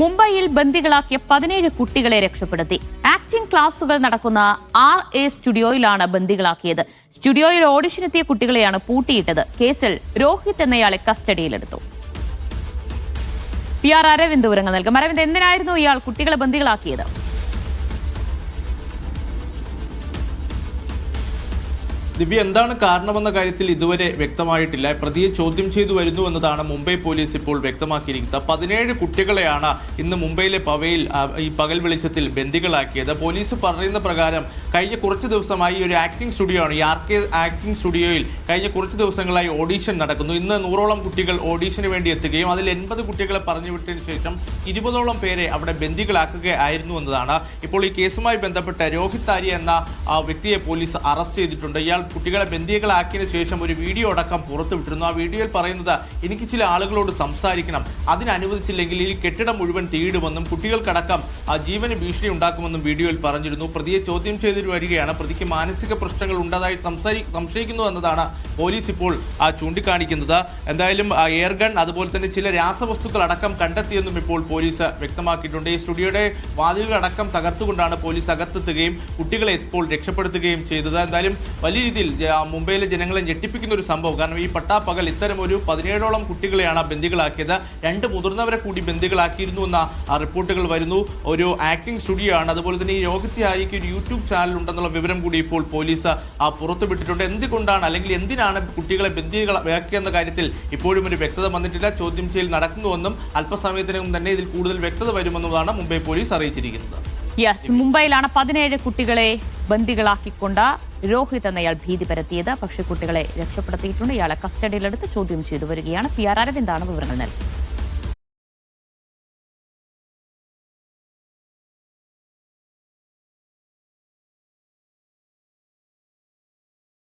മുംബൈയിൽ ബന്ദികളാക്കിയ പതിനേഴ് കുട്ടികളെ രക്ഷപ്പെടുത്തി. ആക്ടിംഗ് ക്ലാസുകൾ നടക്കുന്ന ആർ എ സ്റ്റുഡിയോയിലാണ് ബന്ദികളാക്കിയത്. സ്റ്റുഡിയോയിൽ ഓഡിഷനെത്തിയ കുട്ടികളെയാണ് പൂട്ടിയിട്ടത്. കേസിൽ രോഹിത് എന്നയാളെ കസ്റ്റഡിയിലെടുത്തു. പി ആർ അരവിന്ദ് വിവരങ്ങൾ നൽകും. അരവിന്ദ് എന്തിനായിരുന്നു ഇയാൾ കുട്ടികളെ ബന്ദികളാക്കിയത്? ദിവ്യ എന്താണ് കാരണമെന്ന കാര്യത്തിൽ ഇതുവരെ വ്യക്തമായിട്ടില്ല. പ്രതിയെ ചോദ്യം ചെയ്തു വരുന്നു എന്നതാണ് മുംബൈ പോലീസ് ഇപ്പോൾ വ്യക്തമാക്കിയിരിക്കുന്നത്. പതിനേഴ് കുട്ടികളെയാണ് ഇന്ന് മുംബൈയിലെ പവയിൽ ഈ പകൽ വെളിച്ചത്തിൽ ബന്ദികളാക്കിയത്. പോലീസ് പറയുന്ന പ്രകാരം കഴിഞ്ഞ കുറച്ച് ദിവസമായി ഒരു ആക്ടിംഗ് സ്റ്റുഡിയോ ആണ് ഈ ആർ കെ ആക്ടിംഗ് സ്റ്റുഡിയോയിൽ കഴിഞ്ഞ കുറച്ച് ദിവസങ്ങളായി ഓഡീഷൻ നടക്കുന്നു. ഇന്ന് നൂറോളം കുട്ടികൾ ഓഡീഷന് വേണ്ടി എത്തുകയും അതിൽ എൺപത് കുട്ടികളെ പറഞ്ഞു വിട്ടതിന് ശേഷം ഇരുപതോളം പേരെ അവിടെ ബന്ദികളാക്കുകയായിരുന്നു എന്നതാണ്. ഇപ്പോൾ ഈ കേസുമായി ബന്ധപ്പെട്ട് രോഹിത് ആര്യ എന്ന ആ, വ്യക്തിയെ പോലീസ് അറസ്റ്റ് ചെയ്തിട്ടുണ്ട്. ഇയാൾ കുട്ടികളെ ബന്ദികളാക്കിയതിനു ശേഷം ഒരു വീഡിയോ അടക്കം പുറത്തുവിട്ടിരുന്നു ആ വീഡിയോയിൽ പറയുന്നത് എനിക്ക് ചില ആളുകളോട് സംസാരിക്കണം. അതിനനുവദിച്ചില്ലെങ്കിൽ ഈ കെട്ടിടം മുഴുവൻ തീയിടുമെന്നും കുട്ടികൾക്കടക്കം ആ ജീവന് ഭീഷണി ഉണ്ടാക്കുമെന്നും വീഡിയോയിൽ പറഞ്ഞിരുന്നു. പ്രതിയെ ചോദ്യം ചെയ്തു വരികയാണ്. പ്രതിക്ക് മാനസിക പ്രശ്നങ്ങൾ ഉണ്ടതായി സംസാരി സംശയിക്കുന്നു എന്നതാണ് പോലീസ് ഇപ്പോൾ ചൂണ്ടിക്കാണിക്കുന്നത്. എന്തായാലും എയർഗൺ എയർ ഗൺ അതുപോലെ തന്നെ ചില രാസവസ്തുക്കൾ അടക്കം കണ്ടെത്തിയെന്നും ഇപ്പോൾ പോലീസ് വ്യക്തമാക്കിയിട്ടുണ്ട്. ഈ സ്റ്റുഡിയോയുടെ വാതിലുകളടക്കം തകർത്തുകൊണ്ടാണ് പോലീസ് അകത്തെത്തുകയും കുട്ടികളെ ഇപ്പോൾ രക്ഷപ്പെടുത്തുകയും ചെയ്തത്. എന്തായാലും വലിയ രീതിയിൽ മുംബൈയിലെ ജനങ്ങളെ ഞെട്ടിപ്പിക്കുന്ന ഒരു സംഭവം. കാരണം ഈ പട്ടാപ്പകൽ ഇത്തരം ഒരു പതിനേഴോളം കുട്ടികളെയാണ് ബന്ദികളാക്കിയത്. രണ്ട് മുതിർന്നവരെ കൂടി ബന്ദികളാക്കിയിരുന്നു എന്ന റിപ്പോർട്ടുകൾ വരുന്നു. ഒരു ആക്ടിംഗ് സ്റ്റുഡിയോ ആണ് അതുപോലെ തന്നെ ഈ രോഗത്തെ ആയിരിക്കും ഒരു യൂട്യൂബ് ചാനൽ ഉണ്ടെന്നുള്ള വിവരം കൂടി ഇപ്പോൾ പോലീസ് പുറത്തുവിട്ടിട്ടുണ്ട് എന്തുകൊണ്ടാണ് അല്ലെങ്കിൽ എന്തിനാണ് കുട്ടികളെ ബന്ദികളാക്കിയെന്ന കാര്യത്തിൽ ഇപ്പോഴും ഒരു വ്യക്തത വന്നിട്ടില്ല. ചോദ്യം ചെയ്യൽ നടക്കുന്നുവെന്നും അല്പസമയത്തിനകം തന്നെ ഇതിൽ കൂടുതൽ വ്യക്തത വരുമെന്നതാണ് മുംബൈ പോലീസ് അറിയിച്ചിരിക്കുന്നത്. യെസ് മുംബൈയിലാണ് പതിനേഴ് കുട്ടികളെ ബന്ദികളാക്കിക്കൊണ്ട് രോഹിത് എന്നയാൾ ഭീതി പരത്തിയത്. പക്ഷേ കുട്ടികളെ രക്ഷപ്പെടുത്തിയിട്ടുണ്ട്. ഇയാളെ കസ്റ്റഡിയിലെടുത്ത് ചോദ്യം ചെയ്തു വരികയാണ്. പി ആർ അരവിന്ദാണ് വിവരങ്ങൾ നൽകിയത്.